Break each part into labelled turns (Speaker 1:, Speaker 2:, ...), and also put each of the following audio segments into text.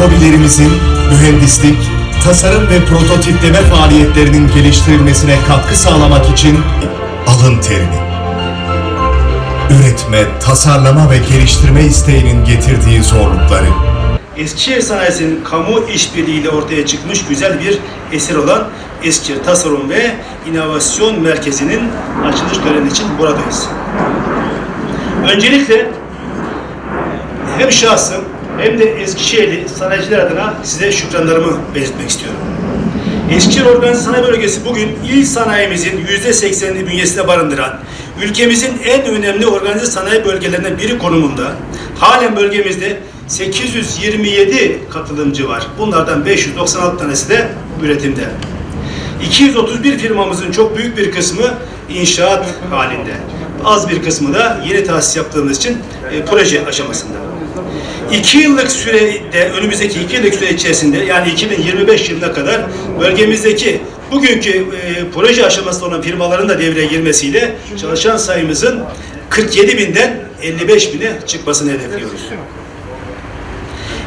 Speaker 1: hobilerimizin mühendislik, tasarım ve prototipleme faaliyetlerinin geliştirilmesine katkı sağlamak için alın terini, üretme, tasarlama ve geliştirme isteğinin getirdiği zorlukları,
Speaker 2: Eskişehir sanayisinin kamu işbirliğiyle ortaya çıkmış güzel bir eser olan Eskişehir Tasarım ve İnovasyon Merkezi'nin açılış töreni için buradayız. Öncelikle hem şahsım hem de Eskişehirli sanayiciler adına size şükranlarımı belirtmek istiyorum. Eskişehir Organize Sanayi Bölgesi bugün il sanayimizin %80'ini bünyesinde barındıran, ülkemizin en önemli organize sanayi bölgelerinden biri konumunda. Halen bölgemizde 827 katılımcı var. Bunlardan 596 tanesi de üretimde. 231 firmamızın çok büyük bir kısmı inşaat halinde. Az bir kısmı da yeni tahsis yaptığımız için e, proje aşamasında. İki yıllık sürede, önümüzdeki iki yıllık süre içerisinde yani 2025 yılına kadar bölgemizdeki bugünkü e, proje aşamasında olan firmaların da devreye girmesiyle çalışan sayımızın 47 binden 55 bine çıkmasını hedefliyoruz.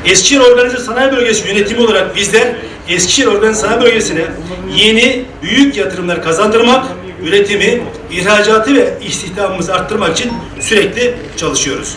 Speaker 2: Eskişehir Organize Sanayi Bölgesi yönetimi olarak bizler Eskişehir Organize Sanayi Bölgesi'ne yeni büyük yatırımlar kazandırmak, üretimi, ihracatı ve istihdamımızı arttırmak için sürekli çalışıyoruz.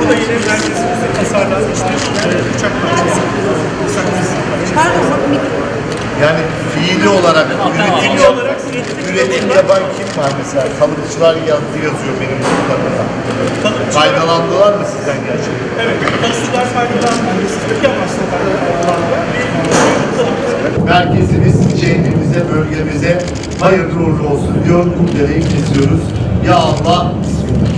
Speaker 3: Bu da yine merkezimizde tasarlanmış bir e, uçak.
Speaker 4: Yani fiili olarak üretim,
Speaker 3: üretim yapan-
Speaker 4: kim var mesela? Kalıpçılar yazıyor benim notlarımda.
Speaker 3: Kalıpçılar-
Speaker 4: Faydalandılar mı sizden gerçekten?
Speaker 3: Evet, kalıpçılar faydalandı. Sizdeki amaçlı.
Speaker 4: Merkezimiz şehrimize, bölgemize hayırlı uğurlu olsun diyor. Kuklereyi kesiyoruz. Ya Allah, Bismillah.